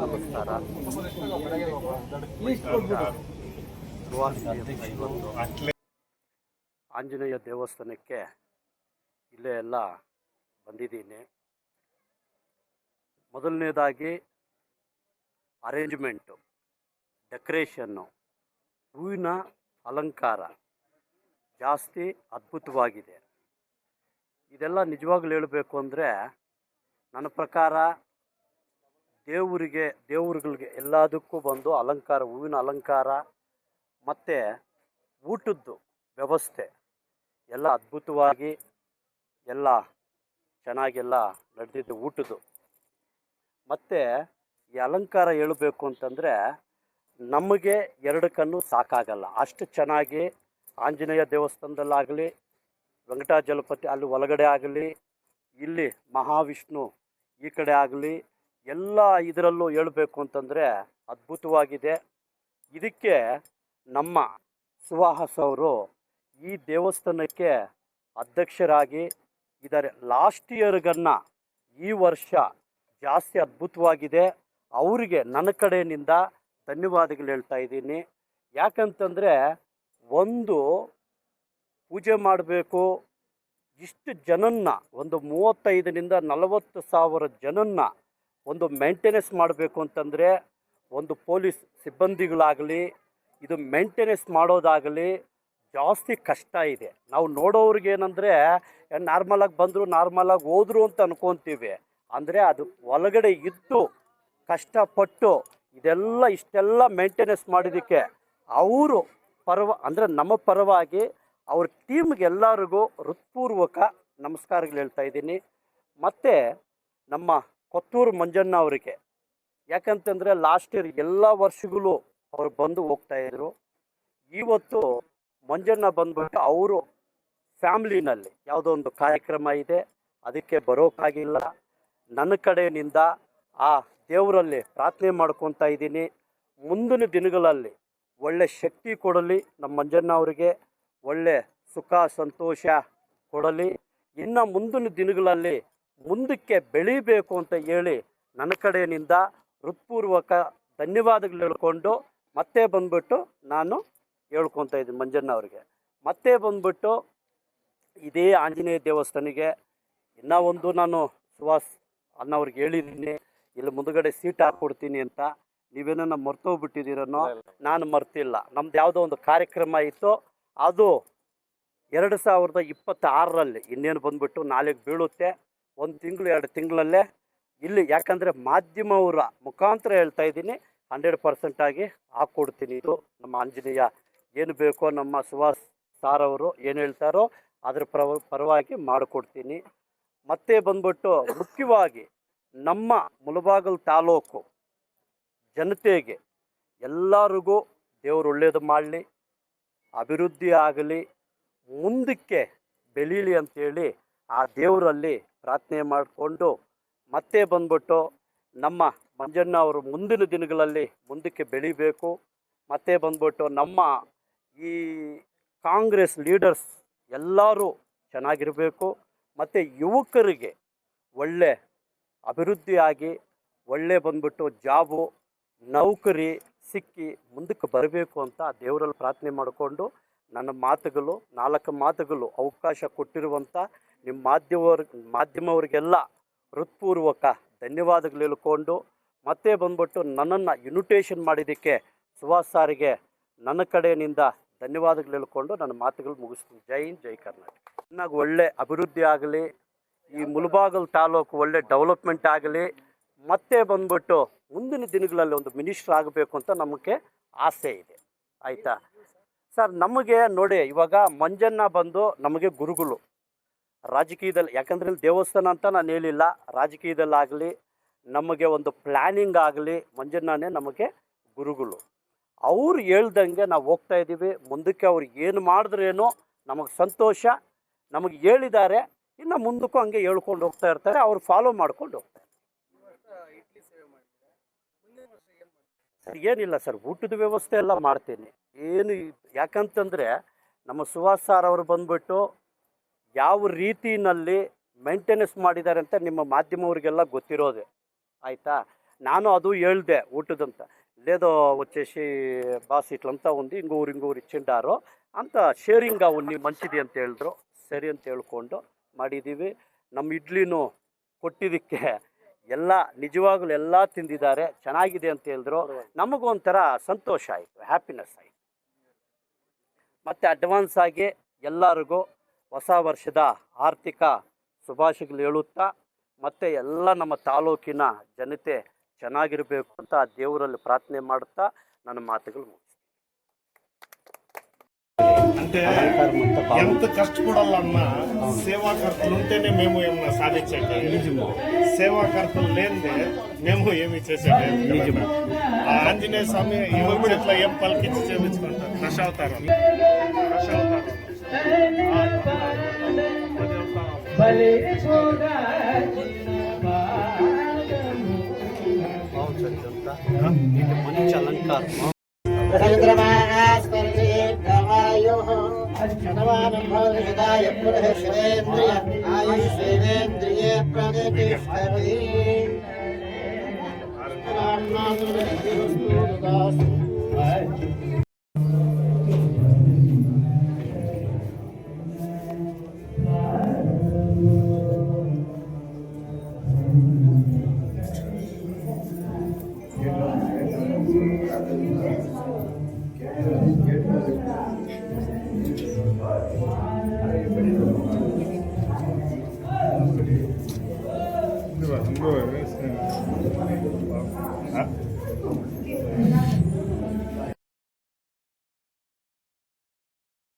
ನಮಸ್ಕಾರ ಆಂಜನೇಯ ದೇವಸ್ಥಾನಕ್ಕೆ ಇಲ್ಲೇ ಎಲ್ಲ ಬಂದಿದ್ದೀನಿ. ಮೊದಲನೇದಾಗಿ ಅರೇಂಜ್ಮೆಂಟು ಡೆಕ್ರೇಷನ್ನು ಹೂವಿನ ಅಲಂಕಾರ ಜಾಸ್ತಿ ಅದ್ಭುತವಾಗಿದೆ. ಇದೆಲ್ಲ ನಿಜವಾಗ್ಲೂ ಹೇಳಬೇಕು ಅಂದರೆ ನನ್ನ ಪ್ರಕಾರ ದೇವರಿಗೆ, ದೇವರುಗಳಿಗೆ ಎಲ್ಲದಕ್ಕೂ ಬಂದು ಅಲಂಕಾರ, ಹೂವಿನ ಅಲಂಕಾರ ಮತ್ತು ಊಟದ್ದು ವ್ಯವಸ್ಥೆ ಎಲ್ಲ ಅದ್ಭುತವಾಗಿ ಎಲ್ಲ ಚೆನ್ನಾಗೆಲ್ಲ ನಡೆದಿದ್ದು ಊಟದ್ದು. ಮತ್ತು ಈ ಅಲಂಕಾರ ಹೇಳಬೇಕು ಅಂತಂದರೆ ನಮಗೆ ಎರಡು ಕಣ್ಣು ಸಾಕಾಗಲ್ಲ. ಅಷ್ಟು ಚೆನ್ನಾಗಿ ಆಂಜನೇಯ ದೇವಸ್ಥಾನದಲ್ಲಾಗಲಿ ವೆಂಕಟಾಜಲಪತಿ ಅಲ್ಲಿ ಒಳಗಡೆ ಆಗಲಿ, ಇಲ್ಲಿ ಮಹಾವಿಷ್ಣು ಈ ಕಡೆ ಆಗಲಿ, ಎಲ್ಲ ಇದರಲ್ಲೂ ಹೇಳಬೇಕು ಅಂತಂದರೆ ಅದ್ಭುತವಾಗಿದೆ. ಇದಕ್ಕೆ ನಮ್ಮ ಸುಹಾಸ್ ಅವರು ಈ ದೇವಸ್ಥಾನಕ್ಕೆ ಅಧ್ಯಕ್ಷರಾಗಿ ಇದ್ದಾರೆ. ಲಾಸ್ಟ್ ಇಯರ್ಗನ್ನು ಈ ವರ್ಷ ಜಾಸ್ತಿ ಅದ್ಭುತವಾಗಿದೆ. ಅವರಿಗೆ ನನ್ನ ಕಡೆಯಿಂದ ಧನ್ಯವಾದಗಳು ಹೇಳ್ತಾ ಇದ್ದೀನಿ. ಯಾಕಂತಂದರೆ ಒಂದು ಪೂಜೆ ಮಾಡಬೇಕು, ಇಷ್ಟು ಜನನ್ನ, ಒಂದು ಮೂವತ್ತೈದರಿಂದ ನಲವತ್ತು ಸಾವಿರ ಜನನ್ನ ಒಂದು ಮೇಂಟೆನೆನ್ಸ್ ಮಾಡಬೇಕು ಅಂತಂದರೆ ಒಂದು ಪೊಲೀಸ್ ಸಿಬ್ಬಂದಿಗಳಾಗಲಿ, ಇದು ಮೇಂಟೆನೆನ್ಸ್ ಮಾಡೋದಾಗಲಿ ಜಾಸ್ತಿ ಕಷ್ಟ ಇದೆ. ನಾವು ನೋಡೋರಿಗೆ ಏನಂದರೆ ನಾರ್ಮಲಾಗಿ ಬಂದರು ನಾರ್ಮಲಾಗಿ ಹೋದರು ಅಂತ ಅನ್ಕೊತೀವಿ. ಅಂದರೆ ಅದು ಒಳಗಡೆ ಇದ್ದು ಕಷ್ಟಪಟ್ಟು ಇದೆಲ್ಲ ಇಷ್ಟೆಲ್ಲ ಮೇಂಟೆನೆನ್ಸ್ ಮಾಡಿದ್ದಕ್ಕೆ ಅವರು ಪರವ, ಅಂದರೆ ನಮ್ಮ ಪರವಾಗಿ ಅವ್ರ ಟೀಮ್ಗೆ ಎಲ್ಲರಿಗೂ ಹೃತ್ಪೂರ್ವಕ ನಮಸ್ಕಾರಗಳು ಹೇಳ್ತಾ ಇದ್ದೀನಿ. ಮತ್ತು ನಮ್ಮ ಕೊತ್ತೂರು ಮಂಜಣ್ಣ ಅವರಿಗೆ. ಯಾಕಂತಂದರೆ ಲಾಸ್ಟ್ ಇಯರ್ ಎಲ್ಲ ವರ್ಷಗಳು ಅವ್ರು ಬಂದು ಹೋಗ್ತಾ ಇದ್ರು. ಇವತ್ತು ಮಂಜಣ್ಣ ಬಂದ್ಬಿಟ್ಟು ಅವರು ಫ್ಯಾಮ್ಲಿನಲ್ಲಿ ಯಾವುದೋ ಒಂದು ಕಾರ್ಯಕ್ರಮ ಇದೆ. ಅದಕ್ಕೆ ಬರೋಕ್ಕಾಗಿಲ್ಲ ನನ್ನ ಕಡೆಯಿಂದ ಆ ದೇವರಲ್ಲಿ ಪ್ರಾರ್ಥನೆ ಮಾಡ್ಕೊತಾ ಇದ್ದೀನಿ. ಮುಂದಿನ ದಿನಗಳಲ್ಲಿ ಒಳ್ಳೆ ಶಕ್ತಿ ಕೊಡಲಿ ನಮ್ಮ ಮಂಜಣ್ಣ ಅವರಿಗೆ, ಒಳ್ಳೆ ಸುಖ, ಸಂತೋಷ ಕೊಡಲಿ. ಇನ್ನು ಮುಂದಿನ ದಿನಗಳಲ್ಲಿ ಮುಂದಕ್ಕೆ ಬೆಳೀಬೇಕು ಅಂತ ಹೇಳಿ ನನ್ನ ಕಡೆಯಿಂದ ಹೃತ್ಪೂರ್ವಕ ಧನ್ಯವಾದಗಳು ಹೇಳ್ಕೊಂಡು ಮತ್ತೆ ಬಂದ್ಬಿಟ್ಟು ನಾನು ಹೇಳ್ಕೊತ ಇದ್ದೀನಿ ಮಂಜಣ್ಣ ಅವರಿಗೆ. ಮತ್ತೆ ಬಂದ್ಬಿಟ್ಟು ಇದೇ ಆಂಜನೇಯ ದೇವಸ್ಥಾನಿಗೆ ಇನ್ನೂ ಒಂದು ನಾನು ಸುಹಾಸ್ ಅನ್ನೋರಿಗೆ ಹೇಳಿದ್ದೀನಿ. ಇಲ್ಲಿ ಮುಂದುಗಡೆ ಸೀಟ್ ಹಾಕ್ಕೊಡ್ತೀನಿ ಅಂತ ನೀವೇನೋ ಮರ್ತೋಗ್ಬಿಟ್ಟಿದ್ದೀರನೋ ನಾನು ಮರ್ತಿಲ್ಲ. ನಮ್ದು ಯಾವುದೋ ಒಂದು ಕಾರ್ಯಕ್ರಮ ಇತ್ತು. ಅದು ಎರಡು ಸಾವಿರದ ಇಪ್ಪತ್ತಾರರಲ್ಲಿ ಇನ್ನೇನು ಬಂದ್ಬಿಟ್ಟು ನಾಳೆಗೆ ಬೀಳುತ್ತೆ. ಒಂದು ತಿಂಗಳು ಎರಡು ತಿಂಗಳಲ್ಲೇ. ಇಲ್ಲಿ ಯಾಕಂದರೆ ಮಾಧ್ಯಮವರ ಮುಖಾಂತರ ಹೇಳ್ತಾ ಇದ್ದೀನಿ. ಹಂಡ್ರೆಡ್ ಪರ್ಸೆಂಟಾಗಿ ಹಾಕ್ಕೊಡ್ತೀನಿ ಇದು. ನಮ್ಮ ಆಂಜನೇಯ ಏನು ಬೇಕೋ ನಮ್ಮ ಸುಹಾಸ್ ಸಾರ್ ಅವರು ಏನು ಹೇಳ್ತಾರೋ ಅದ್ರ ಪರವ ಪರವಾಗಿ ಮಾಡಿಕೊಡ್ತೀನಿ. ಮತ್ತೆ ಬಂದ್ಬಿಟ್ಟು ಮುಖ್ಯವಾಗಿ ನಮ್ಮ ಮುಳಬಾಗಲ್ ತಾಲೂಕು ಜನತೆಗೆ ಎಲ್ಲರಿಗೂ ದೇವರು ಒಳ್ಳೆಯದು ಮಾಡಲಿ, ಅಭಿವೃದ್ಧಿ ಆಗಲಿ, ಮುಂದಕ್ಕೆ ಬೆಳೀಲಿ ಅಂತೇಳಿ ಆ ದೇವರಲ್ಲಿ ಪ್ರಾರ್ಥನೆ ಮಾಡಿಕೊಂಡು ಮತ್ತೆ ಬಂದ್ಬಿಟ್ಟು ನಮ್ಮ ಮಂಜಣ್ಣ ಅವರು ಮುಂದಿನ ದಿನಗಳಲ್ಲಿ ಮುಂದಕ್ಕೆ ಬೆಳಿಬೇಕು. ಮತ್ತೆ ಬಂದ್ಬಿಟ್ಟು ನಮ್ಮ ಈ ಕಾಂಗ್ರೆಸ್ ಲೀಡರ್ಸ್ ಎಲ್ಲರೂ ಚೆನ್ನಾಗಿರಬೇಕು. ಮತ್ತು ಯುವಕರಿಗೆ ಒಳ್ಳೆ ಅಭಿವೃದ್ಧಿಯಾಗಿ ಒಳ್ಳೆ ಬಂದ್ಬಿಟ್ಟು ಜಾಬು, ನೌಕರಿ ಸಿಕ್ಕಿ ಮುಂದಕ್ಕೆ ಬರಬೇಕು ಅಂತ ದೇವರಲ್ಲಿ ಪ್ರಾರ್ಥನೆ ಮಾಡಿಕೊಂಡು ನನ್ನ ಮಾತುಗಳು, ನಾಲ್ಕು ಮಾತುಗಳು ಅವಕಾಶ ಕೊಟ್ಟಿರುವಂಥ ನಿಮ್ಮ ಮಾಧ್ಯಮವ್ರ ಮಾಧ್ಯಮವ್ರಿಗೆಲ್ಲ ಹೃತ್ಪೂರ್ವಕ ಧನ್ಯವಾದಗಳು ಹೇಳ್ಕೊಂಡು ಮತ್ತೆ ಬಂದ್ಬಿಟ್ಟು ನನ್ನನ್ನು ಇನ್ವಿಟೇಷನ್ ಮಾಡಿದ್ದಕ್ಕೆ ಸುಹಾಸ್ ಸಾರಿಗೆ ನನ್ನ ಕಡೆಯಿಂದ ಧನ್ಯವಾದಗಳು ಹೇಳ್ಕೊಂಡು ನನ್ನ ಮಾತುಗಳು ಮುಗಿಸ್ತೀನಿ. ಜೈ ಹಿಂದ್, ಜೈ ಕರ್ನಾಟಕ. ಚೆನ್ನಾಗಿ ಒಳ್ಳೆ ಅಭಿವೃದ್ಧಿ ಆಗಲಿ ಈ ಮುಳಬಾಗಲ್ ತಾಲೂಕು ಒಳ್ಳೆ ಡೆವಲಪ್ಮೆಂಟ್ ಆಗಲಿ, ಮತ್ತೆ ಬಂದ್ಬಿಟ್ಟು ಮುಂದಿನ ದಿನಗಳಲ್ಲಿ ಒಂದು ಮಿನಿಸ್ಟರ್ ಆಗಬೇಕು ಅಂತ ನಮಗೆ ಆಸೆ ಇದೆ. ಆಯಿತಾ? ಸರ್, ನಮಗೆ ನೋಡಿ, ಇವಾಗ ಮಂಜನ್ನ ಬಂದು ನಮಗೆ ಗುರುಗಳು. ರಾಜಕೀಯದಲ್ಲಿ, ಯಾಕಂದ್ರೆ ದೇವಸ್ಥಾನ ಅಂತ ನಾನು ಹೇಳಿಲ್ಲ ರಾಜಕೀಯದಲ್ಲಾಗಲಿ ನಮಗೆ ಒಂದು ಪ್ಲ್ಯಾನಿಂಗ್ ಆಗಲಿ, ಮಂಜಣ್ಣನೇ ನಮಗೆ ಗುರುಗಳು. ಅವ್ರು ಹೇಳ್ದಂಗೆ ನಾವು ಹೋಗ್ತಾ ಇದ್ದೀವಿ ಮುಂದಕ್ಕೆ ಅವ್ರು ಏನು ಮಾಡಿದ್ರೇನೋ ನಮಗೆ ಸಂತೋಷ. ನಮಗೆ ಹೇಳಿದ್ದಾರೆ ಇನ್ನು ಮುಂದಕ್ಕೂ ಹಂಗೆ ಹೇಳ್ಕೊಂಡು ಹೋಗ್ತಾ ಇರ್ತಾರೆ ಅವ್ರು ಫಾಲೋ ಮಾಡ್ಕೊಂಡು ಹೋಗ್ತಾರೆ ಸರ್ ಏನಿಲ್ಲ ಸರ್ ಊಟದ ವ್ಯವಸ್ಥೆ ಎಲ್ಲ ಮಾಡ್ತೀನಿ ಏನು ಇ- ಯಾಕಂತಂದರೆ ನಮ್ಮ ಸುಹಾಸ್ ಸರ್ ಅವರು ಬಂದ್ಬಿಟ್ಟು ಯಾವ ರೀತಿನಲ್ಲಿ ಮೇಂಟೆನೆನ್ಸ್ ಮಾಡಿದ್ದಾರೆ ಅಂತ ನಿಮ್ಮ ಮಾಧ್ಯಮವ್ರಿಗೆಲ್ಲ ಗೊತ್ತಿರೋದೆ ఆయితా ನಾನು ಅದು ಹೇಳ್ದೆ ఊటదంతా లేదో వచ్చేసి బాస్ ఇట్లంతా ఉంది ఇంకొరు ఇంకొరు ఇచ్చిండారు ಅಂತ ಶೇರಿಂಗ್ ಉನ್ನಿ ಮಂಚಿದೆ ಅಂತ ಹೇಳಿದ್ರು ಸರಿ ಅಂತ ಹೇಳ್ಕೊಂಡು ಮಾಡಿದ್ದೀವಿ ನಮ್ಮ ಇಡ್ಲಿನೂ ಕೊಟ್ಟಿದ್ದಕ್ಕೆ ಎಲ್ಲ ನಿಜವಾಗ್ಲೂ ಎಲ್ಲ ತಿಂದಿದ್ದಾರೆ. ಚೆನ್ನಾಗಿದೆ ಅಂತ ಹೇಳಿದ್ರು. ನಮಗೊಂಥರ ಸಂತೋಷ ಆಯಿತು ಹ್ಯಾಪಿನೆಸ್ ಆಯಿತು. ಮತ್ತು ಅಡ್ವಾನ್ಸ್ ಆಗಿ ಎಲ್ಲರಿಗೂ ಹೊಸ ವರ್ಷದ ಆರ್ಥಿಕ ಶುಭಾಶಯಗಳು ಹೇಳುತ್ತಾ ಮತ್ತು ಎಲ್ಲ ನಮ್ಮ ತಾಲೂಕಿನ ಜನತೆ ಚೆನ್ನಾಗಿರಬೇಕು ಅಂತ ದೇವರಲ್ಲಿ ಪ್ರಾರ್ಥನೆ ಮಾಡುತ್ತಾ ನನ್ನ ಮಾತುಗಳು అంటే ఎంత కష్టపడాలన్నా సేవాకర్తలు ఉంటేనే మేము ఏమన్నా సాధించేది? సేవాకర్తలు లేనిదే మేము ఏమి చేసేది నిజము. ఆ ఆంజనేయ స్వామి ఇవ్వ ఇట్లా ఏం పలికించి చేయించుకుంటారు దశావతారం దశావతారం. మంచి అలంకారం. शतमानं भवति सदाय पुनः शिवेन्द्रिय आयुष्येवेन्द्रिये